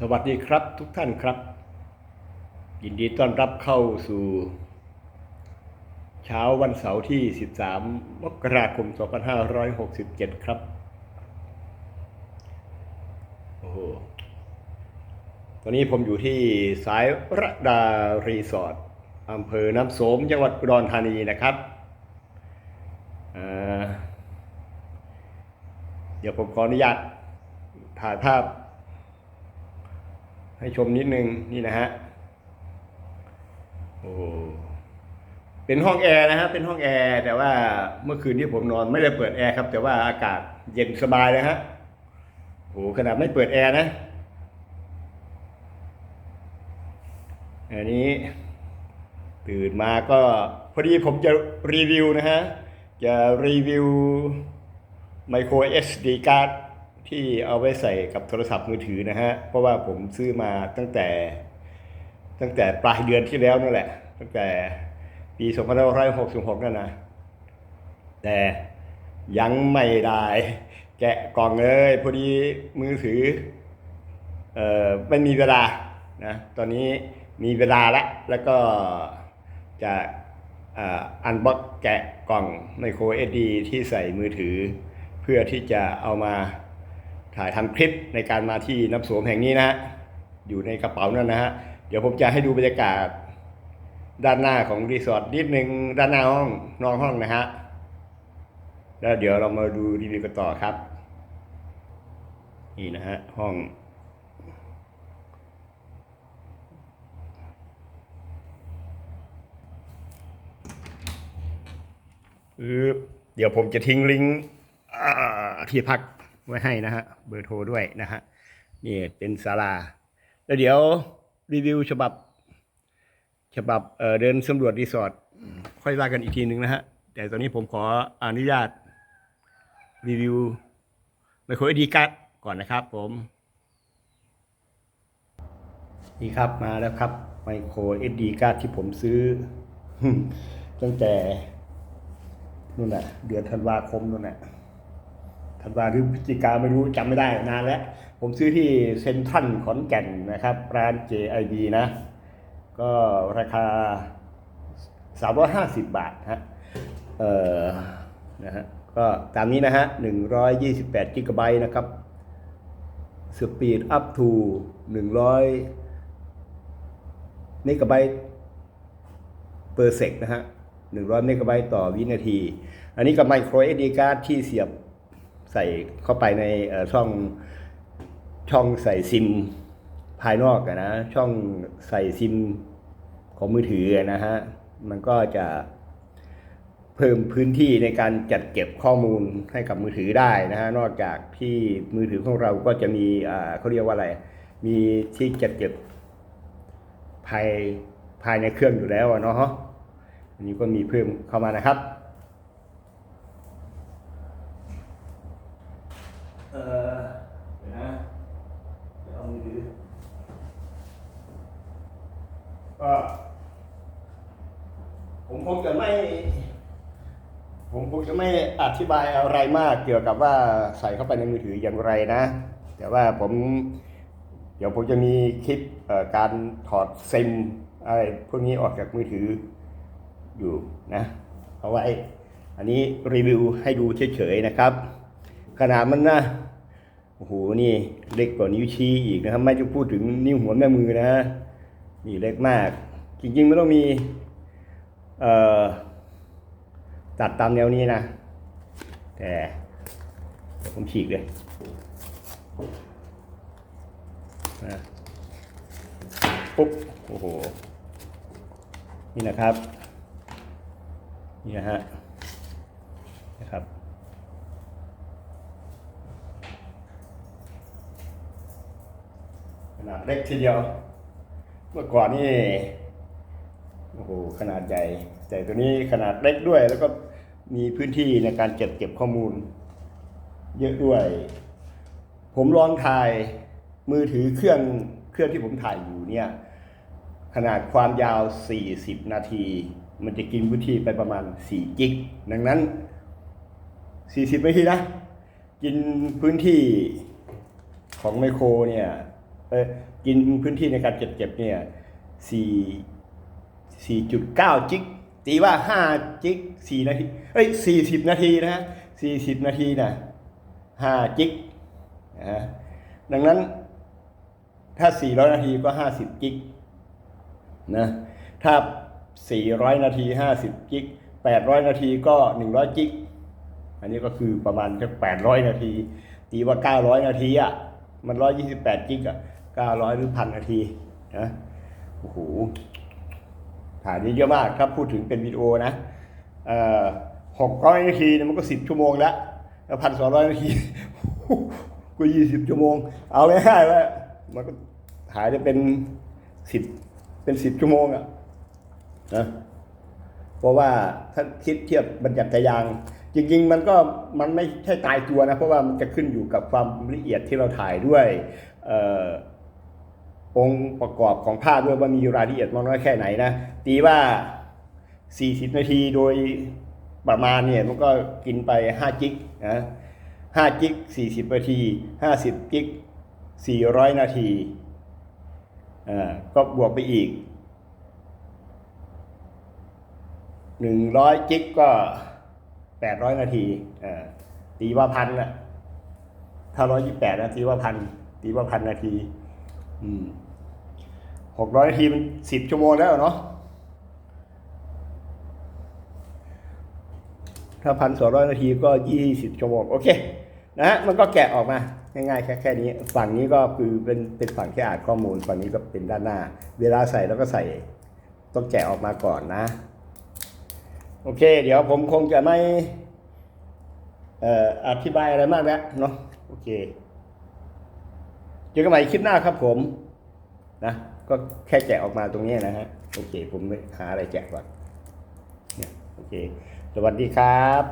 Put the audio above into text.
สวัสดีครับทุกท่านครับ ยินดีต้อนรับเข้าสู่ เช้าวันเสาร์ที่ 13 มกราคม 2567 ครับ โอ้โหตอนนี้ผมอยู่ที่สายระดารีสอร์ทอำเภอน้ำโสมจังหวัดอุดรธานีนะครับอ่าเดี๋ยวผมขออนุญาตถ่ายภาพ ให้ชมนิดนึงนี่นะฮะโอ้เป็นห้องแอร์นะฮะเป็นห้องแอร์แต่ว่าเมื่อคืนที่ผมนอนไม่ได้เปิดแอร์ครับ แต่ว่าอากาศเย็นสบายนะฮะโอ้ขนาดไม่เปิดแอร์นะอันนี้ตื่นมาก็พอดีผมจะรีวิวนะฮะ จะรีวิว micro SD card ที่เอาไว้ใส่กับโทรศัพท์มือถือนะฮะ เพราะว่าผมซื้อมาตั้งแต่ ตั้งแต่ปลายเดือนที่แล้วนั่นแหละ ตั้งแต่ปี2566 นั่นนะ แต่ยังไม่ได้ แกะกล่องเลยพอดีมือถือ เอ่อไม่มีเวลานะ ตอนนี้มีเวลาแล้วแล้วก็จะอันบ็อกแกะกล่องไมโครเอสดีที่ใส่มือถือ เพื่อที่จะเอามา ถ่ายทำคลิปในการมาที่น้ำสวมแห่งนี้นะฮะอยู่ในกระเป๋านั่นนะฮะเดี๋ยวผมจะให้ดูบรรยากาศ ด้านหน้าของรีสอร์ทนิดนึงด้านหน้าห้องนอนห้องนะฮะแล้วเดี๋ยวเรามาดูรีวิวกันต่อครับ นี่นะฮะห้องเดี๋ยวผมจะทิ้งลิงก์ที่พัก ไว้ให้นะฮะเบอร์โทรด้วยนะฮะนี่เป็นศาลา แล้วเดี๋ยวรีวิวฉบับ ฉบับเเดินสำรวจรีสอร์ทค่อยว่ากันอีกทีหนึ่งนะฮะ แต่ตอนนี้ผมขออนุญาตรีวิวไมโครเอดีการ์ดก่อนนะครับผม นี่ครับมาแล้วครับไมโครเอดีการ์ดที่ผมซื้อ ตั้งแต่นู่นน่ะ เดือนธันวาคมนู่นน่ะ ธันวาหรือพฤศจิกาไม่รู้จำไม่ได้นานแล้ว ผมซื้อที่เซ็นทรัลขอนแก่นนะครับร้าน JIB นะ ก็ราคา 350 บาทฮะเอ่อนะฮะก็ตามนี้นะฮะ 128กิกะไบนะครับสปีดอัพทู100เมกะไบต์เปอร์เซกนะฮะ 100เมกะไบต์ต่อวินาที อันนี้กับไมโคร SD card ที่เสียบ ใส่เข้าไปในช่องช่องใส่ซิมภายนอกนะช่องใส่ซิมของมือถือนะฮะมันก็จะเพิ่มพื้นที่ในการจัดเก็บข้อมูลให้กับมือถือได้นะฮะนอกจากที่มือถือของเราก็จะมีอ่าเขาเรียกว่าอะไร มีที่จัดเก็บภายภายในเครื่องอยู่แล้วเนาะอันนี้ก็มีเพิ่มเข้ามานะครับ เออเดี๋ยวนะเดี๋ยวเอามือถือ ก็ผมคงจะไม่ ผมคงจะไม่อธิบายอะไรมากเกี่ยวกับว่าใส่เข้าไปในมือถืออย่างไรนะ แต่ว่าผม เดี๋ยวผมจะมีคลิปการถอดซิมอะไรพวกนี้ออกจากมือถืออยู่นะ เอาไว้ อันนี้รีวิวให้ดูเฉยๆนะครับ ขนาดมันนะโอ้โหนี่เล็กกว่านิ้วชี้อีกนะครับ ไม่จะพูดถึงนิ้วหัวแม่มือนะ นี่เล็กมาก จริงๆไมันต้องมีเออตัดตามแนวนี้นะ แต่ผมฉีกเลยนะปุ๊บ โอ้โห นี่นะครับ นี่นะฮะ นะครับ ขนาดเล็กทีเดียว เมื่อก่อนนี่โอ้โหขนาดใหญ่แต่ตัวนี้ขนาดเล็กด้วย แล้วก็มีพื้นที่ในการเก็บเก็บข้อมูล เยอะด้วย ผมลองถ่ายมือถือเครื่องเครื่องที่ผมถ่ายอยู่เนี่ยขนาดความยาว 40 นาที มันจะกินพื้นที่ไปประมาณ 4 กิก ดังนั้น 40 นาทีนะ กินพื้นที่ของไมโครเนี่ย กินพื้นที่ในการเก็บเก็บเนี่ยสี่สี่จุดเก้าจิกตีว่าห้าจิกสี่นาทีเอ้ยสี่สิบนาทีนะฮะสี่สิบนาทีนะห้าจิกนะฮะดังนั้นถ้าสี่ร้อยนาทีก็ห้าสิบจิกนะถ้าสี่ร้อยนาทีห้าสิบจิกแปดร้อยนาทีก็หนึ่งร้อยจิกอันนี้ก็คือประมาณสักแปดร้อยนาที ตีว่าเก้าร้อยนาทีอะมันร้อยยี่สิบแปดกิกอะ เก้าร้อยหรือพันนาทีนะโอ้โหถ่ายนี้เยอะมากครับพูดถึงเป็นวิดีโอนะหกร้อยนาทีมันก็สิบชั่วโมงแล้วแล้วพันสองร้อยนาทีก็ยี่สิบชั่วโมง เอาง่ายๆว่ามันก็ถ่ายได้เป็นสิบเป็นสิบชั่วโมงอะนะเพราะว่าถ้าคิดเทียบบรรยัติยาง จริงๆ มันก็มันไม่ใช่ตายตัวนะ เพราะว่ามันจะขึ้นอยู่กับความละเอียดที่เราถ่ายด้วยเองค์ประกอบของภาพด้วยว่ามีรายละเอียดมากน้อยแค่ไหนนะตีว่า 40 นาทีโดยประมาณเนี่ยมันก็กินไป 5 จิกนะ5จิก 40 นาที 50 จิก 400 นาทีอ่าก็บวกไปอีกหนึ่งร้อยจิกก็แปดร้อยนาทีอ่าตีว่าพันอะถ้าร้อยยี่แปดนะตีว่าพันตีว่าพันนาที หกร้อยนาทีมันสิบชั่วโมงแล้วเนาะถ้าพันสองร้อยนาทีก็ยี่สิบชั่วโมงโอเคนะฮะมันก็แกะออกมาง่ายๆแค่แค่นี้ ฝั่งนี้ก็คือเป็นเป็นฝั่งที่อ่านข้อมูลฝั่งนี้ก็เป็นด้านหน้า เวลาใส่แล้วก็ใส่ต้องแกะออกมาก่อนนะ โอเค เดี๋ยวผมคงจะไม่อออธิบายอะไรมากแล้วเนาะโอเค เจอกันใหม่คลิปหน้าครับผมนะก็แค่แจกออกมาตรงนี้นะฮะโอเค ผมหาอะไรแจกก่อนเนี่ยโอเค สวัสดีครับ